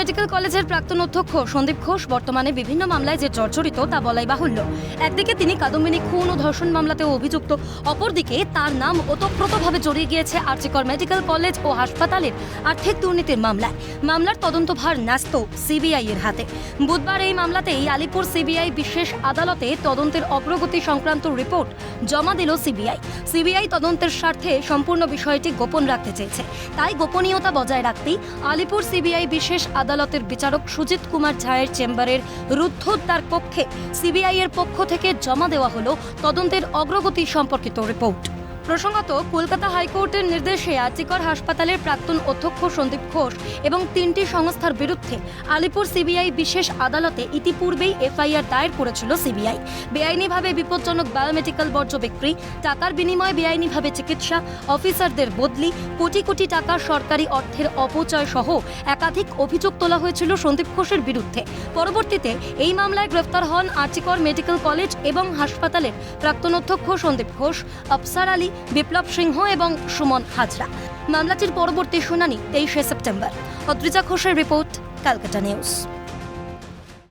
Medical কলেজের প্রাক্তন অধ্যক্ষ সন্দীপ ঘোষ বর্তমানে বিভিন্ন মামলায় যে জর্জরিত তা বলাই বাহুল্য। একদিকে তিনি কাদম্বিনী খুন ও ধর্ষণ মামলাতেও অভিযুক্ত, অপরদিকে তার নাম ওতপ্রোতভাবে জড়িয়ে গিয়েছে আর্চিকর মেডিকেল কলেজ ও হাসপাতালের আর্থিক দুর্নীতির মামলায়। মামলার তদন্তভার ন্যস্ত সিবিআই এর হাতে। বুধবার এই মামলাতেই আলিপুর সিবিআই বিশেষ আদালতে তদন্তের অগ্রগতি সংক্রান্ত রিপোর্ট জমা দিল সিবিআই। সিবিআই তদন্তের স্বার্থে সম্পূর্ণ বিষয়টি গোপন রাখতে চেয়েছে। তাই গোপনীয়তা বজায় রাখতেই আলিপুর সিবিআই বিশেষ আদালতের বিচারক সুজিত কুমার ঝায়ের চেম্বারের রুদ্ধদ্বার পক্ষে সিবিআই এর পক্ষ থেকে জমা দেওয়া হল তদন্তের অগ্রগতি সম্পর্কিত রিপোর্ট। প্রসঙ্গত, কলকাতা হাইকোর্টের নির্দেশে আর্চিকর হাসপাতালের প্রাক্তন অধ্যক্ষ সন্দীপ ঘোষ এবং তিনটি সংস্থার বিরুদ্ধে আলিপুর সিবিআই বিশেষ আদালতে ইতিপূর্বেই এফআইআর দায়ের করেছিল সিবিআই। বেআইনিভাবে বিপজ্জনক বায়োমেডিক্যাল বর্জ্য বিক্রি টাকার বিনিময়ে বেআইনিভাবে চিকিৎসা, অফিসারদের বদলি, কোটি কোটি টাকা সরকারি অর্থের অপচয় সহ একাধিক অভিযোগ তোলা হয়েছিল সন্দীপ ঘোষের বিরুদ্ধে। পরবর্তীতে এই মামলায় গ্রেফতার হন আর্চিকর মেডিকেল কলেজ এবং হাসপাতালের প্রাক্তন অধ্যক্ষ সন্দীপ ঘোষ, আফসার আলী বিপ্লব সিংহ এবং সুমন হাজরা। মামলাটির পরবর্তী শুনানি তেইশে সেপ্টেম্বর। অদ্রিজা ঘোষের রিপোর্ট, ক্যালকাটা নিউজ।